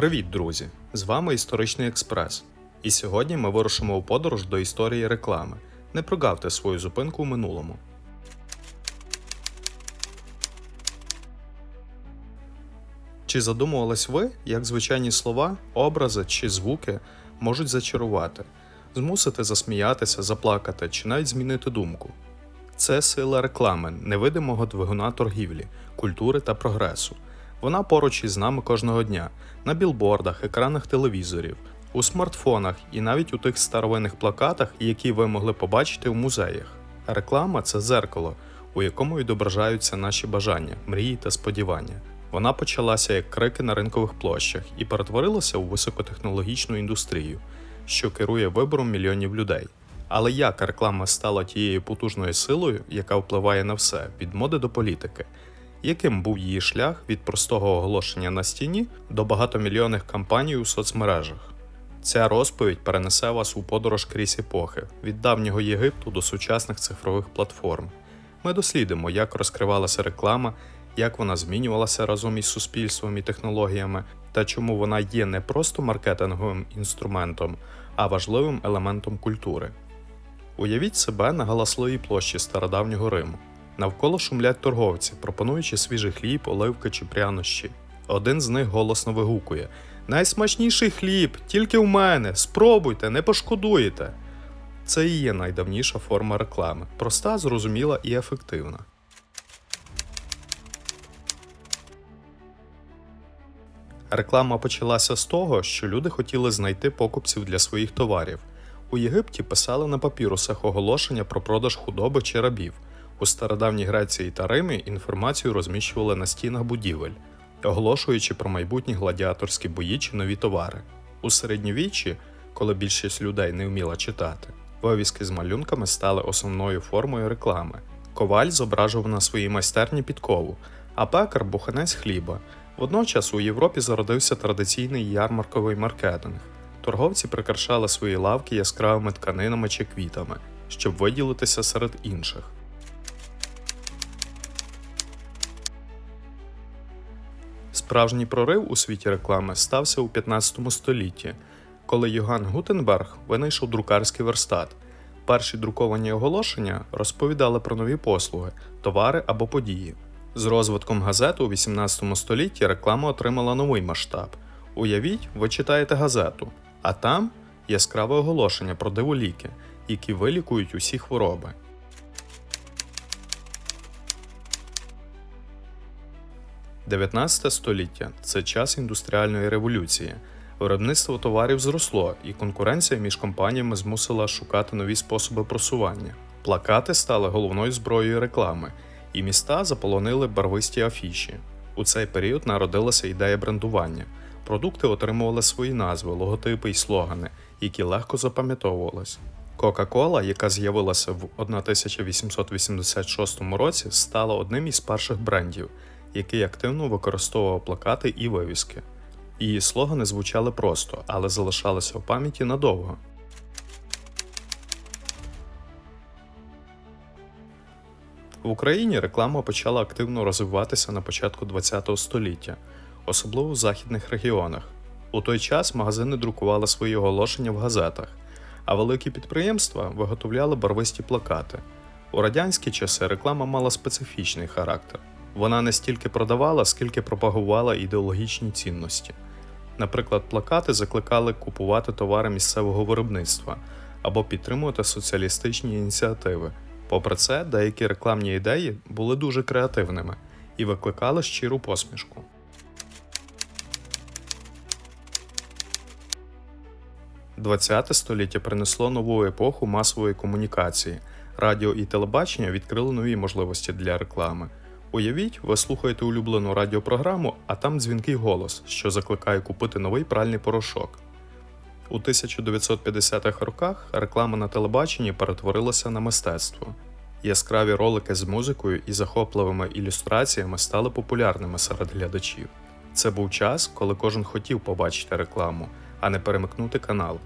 Привіт, друзі! З вами Історичний Експрес. І сьогодні ми вирушимо у подорож до історії реклами. Не прогавте свою зупинку у минулому. Чи задумувались ви, як звичайні слова, образи чи звуки можуть зачарувати, змусити засміятися, заплакати чи навіть змінити думку? Це сила реклами, невидимого двигуна торгівлі, культури та прогресу. Вона поруч із нами кожного дня на білбордах, екранах телевізорів, у смартфонах і навіть у тих старовинних плакатах, які ви могли побачити у музеях. Реклама це зеркало, у якому відображаються наші бажання, мрії та сподівання. Вона почалася як крики на ринкових площах і перетворилася у високотехнологічну індустрію, що керує вибором мільйонів людей. Але як реклама стала тією потужною силою, яка впливає на все від моди до політики? Яким був її шлях від простого оголошення на стіні до багатомільйонних кампаній у соцмережах? Ця розповідь перенесе вас у подорож крізь епохи від давнього Єгипту до сучасних цифрових платформ. Ми дослідимо, як розкривалася реклама, як вона змінювалася разом із суспільством і технологіями, та чому вона є не просто маркетинговим інструментом, а важливим елементом культури. Уявіть себе на галасливій площі стародавнього Риму. Навколо шумлять торговці, пропонуючи свіжий хліб, оливки чи прянощі. Один з них голосно вигукує: Найсмачніший хліб, тільки в мене! Спробуйте, не пошкодуєте. Це і є найдавніша форма реклами, проста, зрозуміла і ефективна. Реклама почалася з того, що люди хотіли знайти покупців для своїх товарів. У Єгипті писали на папірусах оголошення про продаж худоби чи рабів. У стародавній Греції та Римі інформацію розміщували на стінах будівель, оголошуючи про майбутні гладіаторські бої чи нові товари. У середньовіччі, коли більшість людей не вміла читати, вивіски з малюнками стали основною формою реклами. Коваль зображував на своїй майстерні підкову, а пекар буханець хліба. Водночас у Європі зародився традиційний ярмарковий маркетинг. Торговці прикрашали свої лавки яскравими тканинами чи квітами, щоб виділитися серед інших. Справжній прорив у світі реклами стався у 15 столітті, коли Йоганн Гутенберг винайшов друкарський верстат. Перші друковані оголошення розповідали про нові послуги, товари або події. З розвитком газет у 18 столітті реклама отримала новий масштаб. Уявіть, ви читаєте газету, а там яскраве оголошення про диволіки, які вилікують усі хвороби. 19 століття це час індустріальної революції. Виробництво товарів зросло, і конкуренція між компаніями змусила шукати нові способи просування. Плакати стали головною зброєю реклами, і міста заполонили барвисті афіші. У цей період народилася ідея брендування. Продукти отримували свої назви, логотипи й слогани, які легко запам'ятовувались. Кока-Кола, яка з'явилася в 1886 році, стала одним із перших брендів, який активно використовував плакати і вивіски. Її слогани звучали просто, але залишалися в пам'яті надовго. В Україні реклама почала активно розвиватися на початку ХХ століття, особливо в західних регіонах. У той час магазини друкували свої оголошення в газетах, а великі підприємства виготовляли барвисті плакати. У радянські часи реклама мала специфічний характер. Вона не стільки продавала, скільки пропагувала ідеологічні цінності. Наприклад, плакати закликали купувати товари місцевого виробництва або підтримувати соціалістичні ініціативи. Попри це, деякі рекламні ідеї були дуже креативними і викликали щиру посмішку. ХХ століття принесло нову епоху масової комунікації. Радіо і телебачення відкрили нові можливості для реклами. Уявіть, ви слухаєте улюблену радіопрограму, а там дзвінкий голос, що закликає купити новий пральний порошок. У 1950-х роках реклама на телебаченні перетворилася на мистецтво. Яскраві ролики з музикою і захопливими ілюстраціями стали популярними серед глядачів. Це був час, коли кожен хотів побачити рекламу, а не перемикнути канал.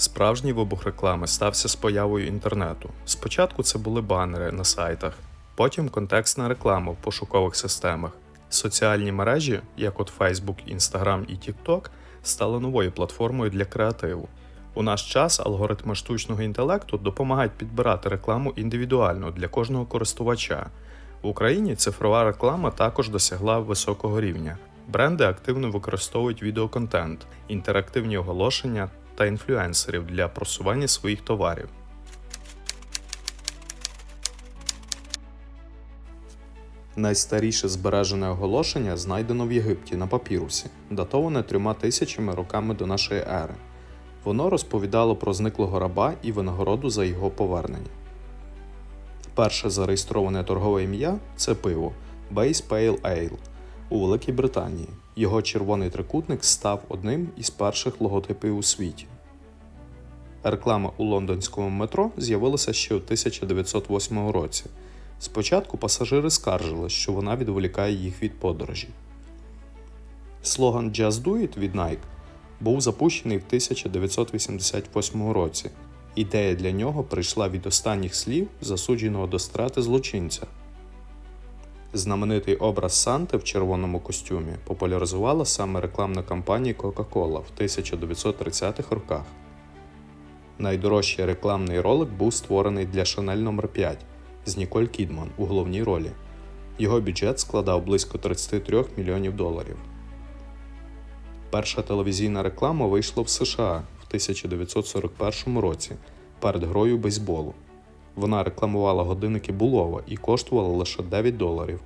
Справжній вибух реклами стався з появою інтернету. Спочатку це були банери на сайтах, Потім контекстна реклама в пошукових системах. Соціальні мережі, як от Facebook, Instagram і TikTok, стали новою платформою для креативу. У наш час алгоритми штучного інтелекту допомагають підбирати рекламу індивідуально для кожного користувача. В Україні цифрова реклама також досягла високого рівня. Бренди активно використовують відеоконтент, інтерактивні оголошення та інфлюенсерів для просування своїх товарів. Найстаріше збережене оголошення знайдено в Єгипті на папірусі, датоване трьома тисячами роками до нашої ери. Воно розповідало про зниклого раба і винагороду за його повернення. Перше зареєстроване торгове ім'я це пиво Base Pale Ale у Великій Британії. Його червоний трикутник став одним із перших логотипів у світі. Реклама у лондонському метро з'явилася ще у 1908 році. Спочатку пасажири скаржили, що вона відволікає їх від подорожі. Слоган Just Do It від Nike був запущений в 1988 році. Ідея для нього прийшла від останніх слів засудженого до страти злочинця. Знаменитий образ Санти в червоному костюмі популяризувала саме рекламна кампанія Coca-Cola в 1930-х роках. Найдорожчий рекламний ролик був створений для Chanel номер 5 з Ніколь Кідман у головній ролі. Його бюджет складав близько 33 мільйонів доларів. Перша телевізійна реклама вийшла в США в 1941 році перед грою бейсболу. Вона рекламувала годинники Булова і коштувала лише 9 доларів.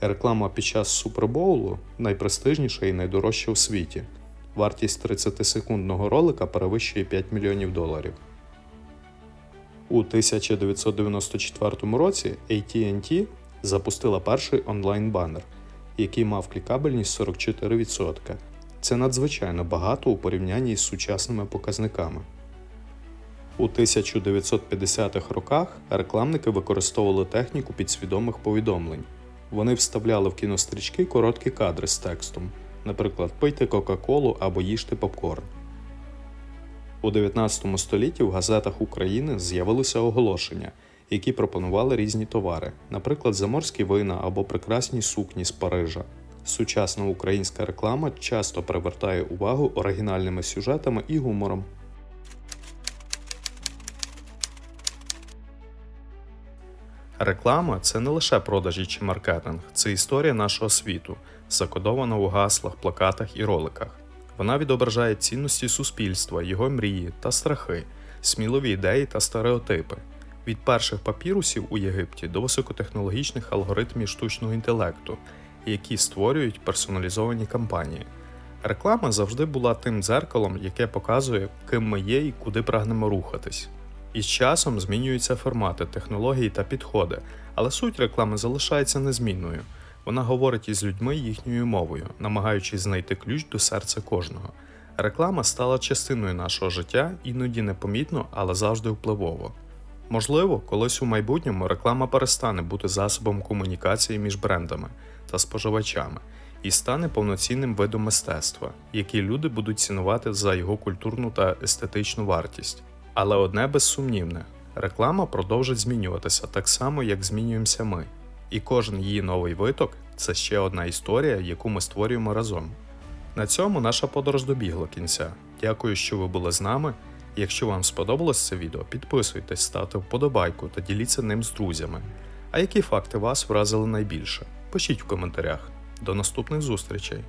Реклама під час Супербоулу найпрестижніша і найдорожча у світі. Вартість 30-секундного ролика перевищує 5 мільйонів доларів. У 1994 році AT&T запустила перший онлайн-банер, який мав клікабельність 44%. Це надзвичайно багато у порівнянні з сучасними показниками. У 1950-х роках рекламники використовували техніку підсвідомих повідомлень. Вони вставляли в кінострічки короткі кадри з текстом, наприклад, пийте Кока-Колу або їжте попкорн. У 19 столітті в газетах України з'явилися оголошення, які пропонували різні товари, наприклад, заморські вина або прекрасні сукні з Парижа. Сучасна українська реклама часто привертає увагу оригінальними сюжетами і гумором. Реклама це не лише продажі чи маркетинг, це історія нашого світу, закодована у гаслах, плакатах і роликах. Вона відображає цінності суспільства, його мрії та страхи, сміливі ідеї та стереотипи. Від перших папірусів у Єгипті до високотехнологічних алгоритмів штучного інтелекту, які створюють персоналізовані кампанії. Реклама завжди була тим дзеркалом, яке показує, ким ми є і куди прагнемо рухатись. Із часом змінюються формати, технології та підходи, але суть реклами залишається незмінною. Вона говорить із людьми їхньою мовою, намагаючись знайти ключ до серця кожного. Реклама стала частиною нашого життя, іноді непомітно, але завжди впливово. Можливо, колись у майбутньому реклама перестане бути засобом комунікації між брендами та споживачами і стане повноцінним видом мистецтва, який люди будуть цінувати за його культурну та естетичну вартість. Але одне безсумнівне: реклама продовжить змінюватися так само, як змінюємося ми. І кожен її новий виток це ще одна історія, яку ми створюємо разом. На цьому наша подорож добігла кінця. Дякую, що ви були з нами. Якщо вам сподобалось це відео, підписуйтесь, ставте вподобайку та діліться ним з друзями. А які факти вас вразили найбільше? Пишіть в коментарях. До наступних зустрічей!